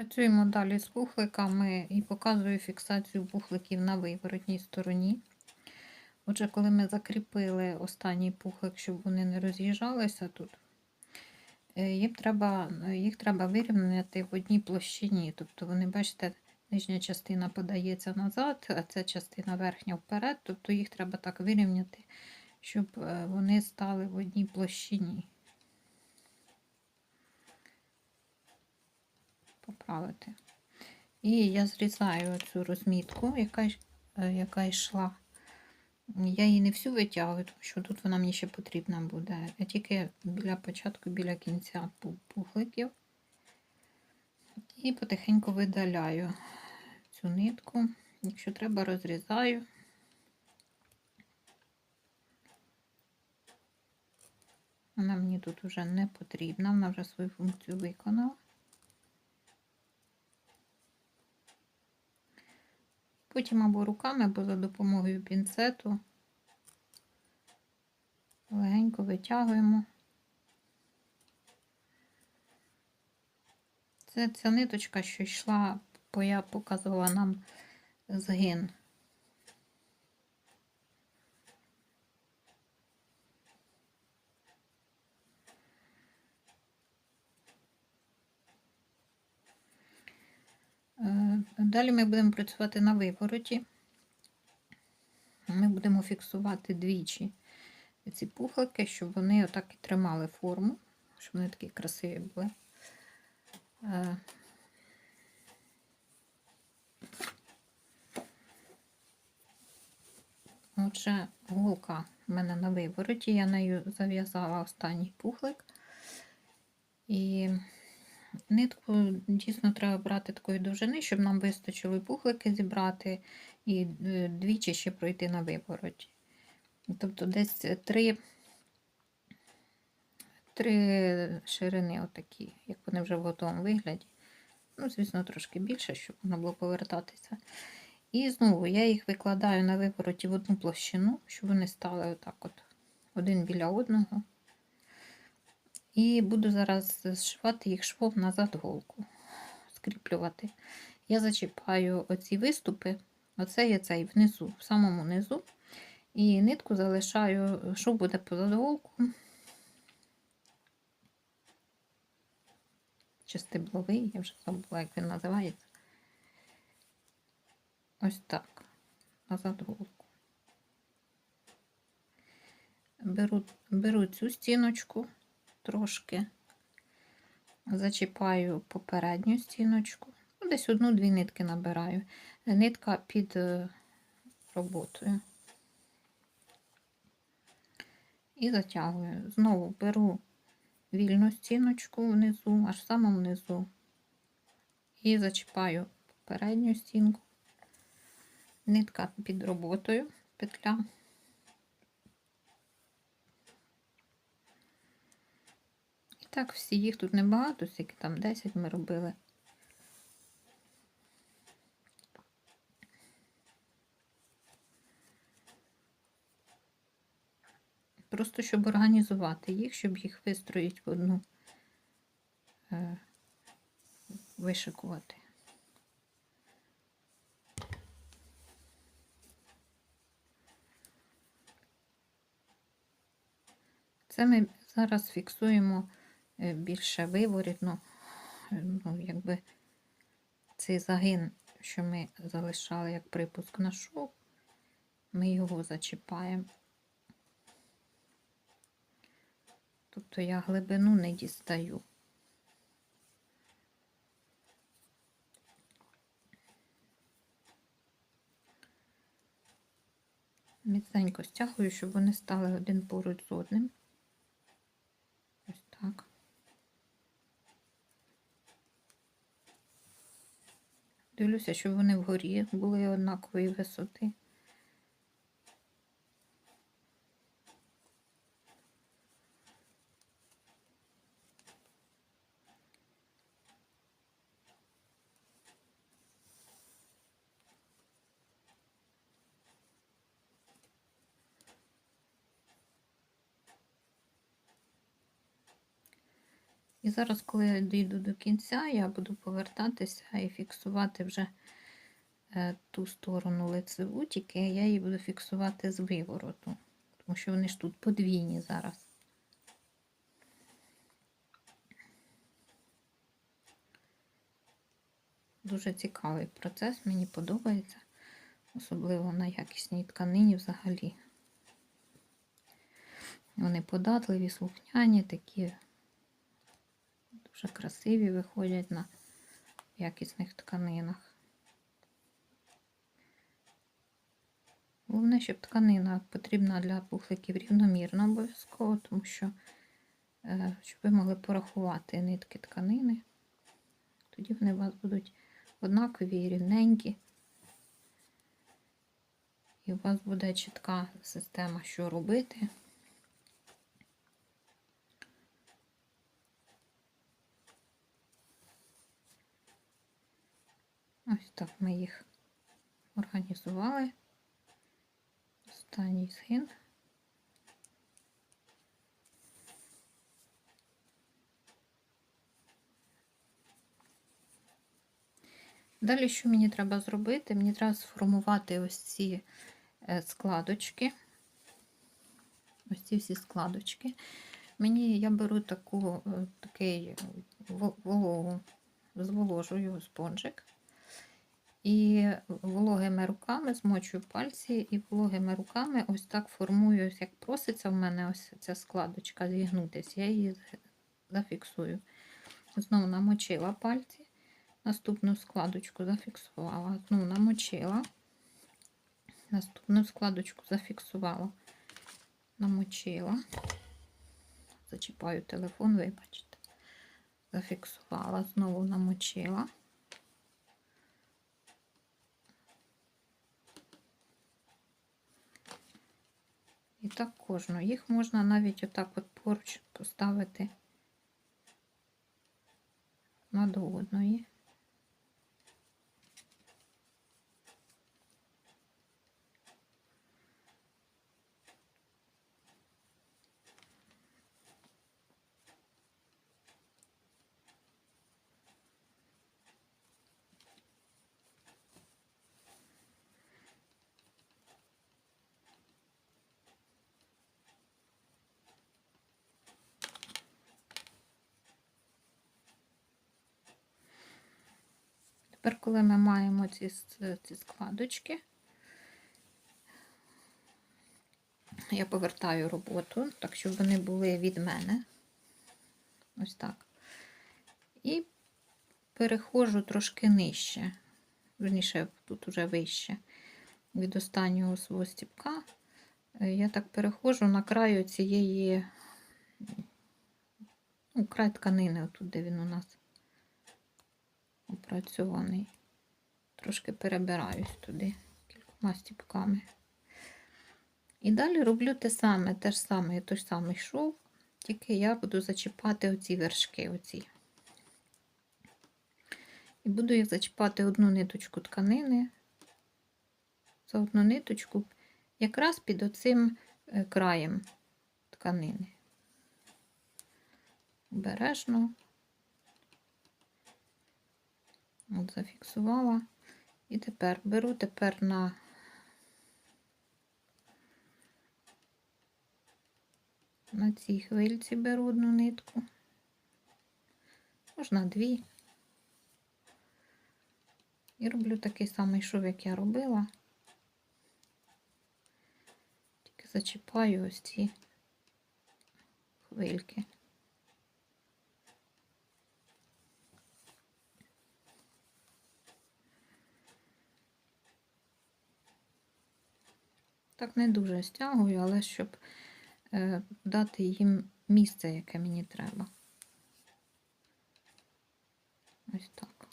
Працюємо далі з пухликами і показую фіксацію пухликів на виворотній стороні. Отже, коли ми закріпили останній пухлик, щоб вони не роз'їжджалися тут, е, їм треба, їх треба вирівняти в одній площині. Тобто вони, бачите, нижня частина подається назад, а ця частина верхня вперед. Тобто їх треба так вирівняти, щоб е, вони стали в одній площині. Поправити. І я зрізаю цю розмітку, яка, е, яка йшла. Я її не всю витягую, тому що тут вона мені ще потрібна буде. Я тільки біля початку, біля кінця пу- пухликів. І потихеньку видаляю цю нитку. Якщо треба, розрізаю. Вона мені тут вже не потрібна, вона вже свою функцію виконала. Потім або руками, або за допомогою пінцету легенько витягуємо. Це ця ниточка, що йшла, бо я показувала нам згин. Далі ми будемо працювати на вивороті. Ми будемо фіксувати двічі ці пухлики, щоб вони отак і тримали форму, щоб вони такі красиві були. Е, Отже, голка в мене на вивороті, я нею зав'язала останній пухлик. І нитку дійсно треба брати такої довжини, щоб нам вистачило пухлики зібрати, і е, двічі ще пройти на вивороті. Тобто десь три, три ширини, отакі, як вони вже в готовому вигляді. Ну, звісно, трошки більше, щоб воно було повертатися. І знову я їх викладаю на вивороті в одну площину, щоб вони стали отак от один біля одного. І буду зараз зшивати їх швом назад голку, скріплювати. Я зачіпаю оці виступи, оце є цей внизу, в самому низу. І нитку залишаю, що буде позаду голку. Чи стебловий, я вже забула, як він називається. Ось так. Назад голку. Беру, беру цю стіночку трошки, зачіпаю попередню стіночку. Ну, Десь одну-дві нитки набираю. Нитка під е, роботою. І затягую. Знову беру вільну стіночку внизу, аж в внизу. І зачіпаю передню стінку. Нитка під роботою, петля. Так, всі їх тут небагато, скільки там 10 ми робили. Просто щоб організувати їх, щоб їх вистроїти в одну, е, вишикувати. Це ми зараз фіксуємо більше виворітно, е, ну, якби цей загин, що ми залишали як припуск на шов, ми його зачіпаємо. Тобто я глибину не дістаю. Міцненько стягую, щоб вони стали один поруч з одним. Ось так. Дивлюся, щоб вони вгорі були однакової висоти. І зараз, коли я дійду до кінця, я буду повертатися і фіксувати вже е, ту сторону лицеву, тільки я її буду фіксувати з вивороту, тому що вони ж тут подвійні зараз. Дуже цікавий процес, мені подобається, особливо на якісній тканині взагалі. Вони податливі, слухняні, такі дуже красиві виходять на якісних тканинах. Головне, щоб тканина потрібна для пухликів рівномірно обов'язково, тому що е, щоб ви могли порахувати нитки тканини, тоді вони у вас будуть однакові і рівненькі. І у вас буде чітка система, що робити. Ось так ми їх організували. Останній згин. Далі, що мені треба зробити? Мені треба сформувати ось ці е, складочки. Ось ці всі складочки. Мені я беру таку, е, такий вологу, зволожую спонжик. І вологими руками змочую пальці, і вологими руками ось так формую, як проситься в мене ось ця складочка зігнутися, я її зафіксую. Знову намочила пальці, наступну складочку зафіксувала, знову намочила, наступну складочку зафіксувала, намочила, зачіпаю телефон, вибачте, зафіксувала, знову намочила. І так кожну. Їх можна навіть отак от поруч поставити над одної. Тепер, коли ми маємо ці, ці складочки, я повертаю роботу, так, щоб вони були від мене. Ось так. І переходжу трошки нижче, верніше, тут уже вище. Від останнього свого стіпка. Я так переходжу на краю цієї, ну, край тканини, отут, де він у нас опрацьований. Трошки перебираюсь туди кількома стіпками. І далі роблю те саме, те ж саме, той ж самий шов, тільки я буду зачіпати оці вершки. оці. І буду їх зачіпати одну ниточку тканини, за одну ниточку, якраз під оцим е, краєм тканини. Обережно От зафіксувала. І тепер беру тепер на на цій хвильці беру одну нитку, можна дві. І роблю такий самий шов, як я робила. Тільки зачіпаю ось ці хвильки. Так не дуже стягую, але щоб е, дати їм місце, яке мені треба. Ось так.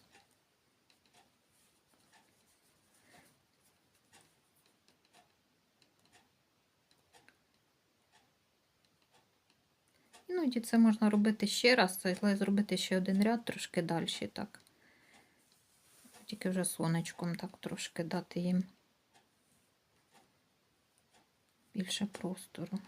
Іноді це можна робити ще раз, але зробити ще один ряд трошки далі, так. Тільки вже сонечком так трошки дати їм. Більше простору.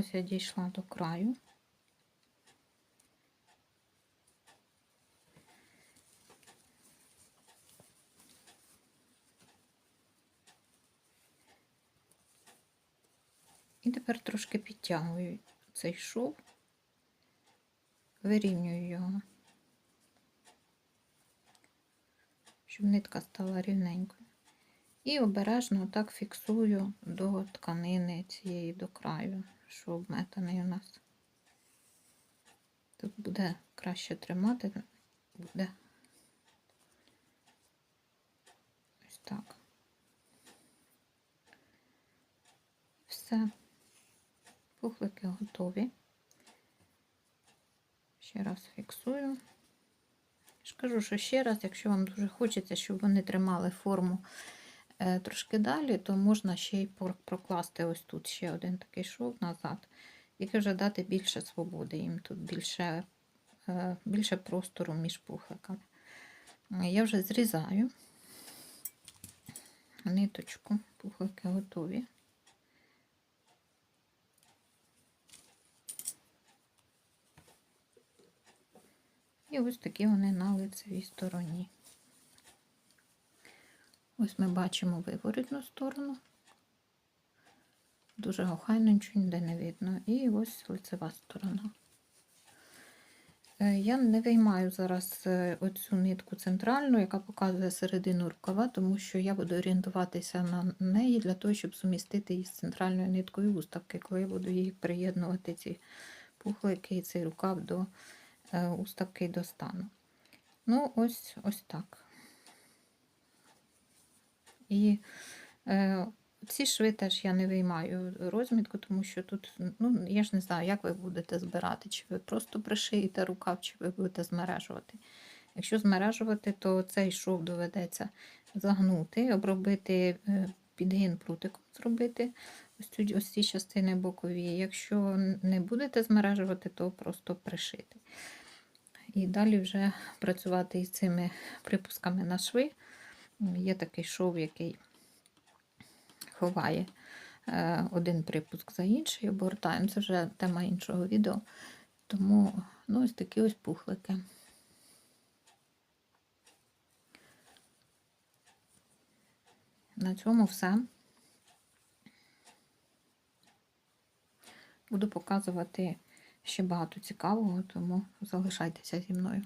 Ось я дійшла до краю. І тепер трошки підтягую цей шов, вирівнюю його, щоб нитка стала рівненькою. І обережно так фіксую до тканини цієї до краю, що обметаний у нас. Тут буде краще тримати, буде ось так. Все. Пухлики готові. Ще раз фіксую. Я ж кажу, що ще раз, якщо вам дуже хочеться, щоб вони тримали форму трошки далі, то можна ще й прокласти ось тут ще один такий шов назад. Тільки вже дати більше свободи їм тут більше, е, більше простору між пухликами. Е, Я вже зрізаю ниточку, пухлики готові. І ось такі вони на лицевій стороні. Ось ми бачимо виворітну сторону. Дуже охайно, нічого ніде не видно. І ось лицева сторона. Е, Я не виймаю зараз е, оцю нитку центральну, яка показує середину рукава, тому що я буду орієнтуватися на неї для того, щоб сумістити її з центральною ниткою уставки, коли я буду її приєднувати ці пухлики і цей рукав до е, уставки до стану. Ну, ось ось так. І е, ці шви теж я не виймаю розмітку, тому що тут, ну, я ж не знаю, як ви будете збирати, чи ви просто пришиєте рукав, чи ви будете змережувати. Якщо змережувати, то цей шов доведеться загнути, обробити е, підгин прутиком зробити ось, цю, ось ці частини бокові. Якщо не будете змережувати, то просто пришити. І далі вже працювати із цими припусками на шви. Є такий шов, який ховає е, один припуск за інший, обгортаємо. Це вже тема іншого відео. Тому ну, ось такі ось пухлики. На цьому все. Буду показувати ще багато цікавого, тому залишайтеся зі мною.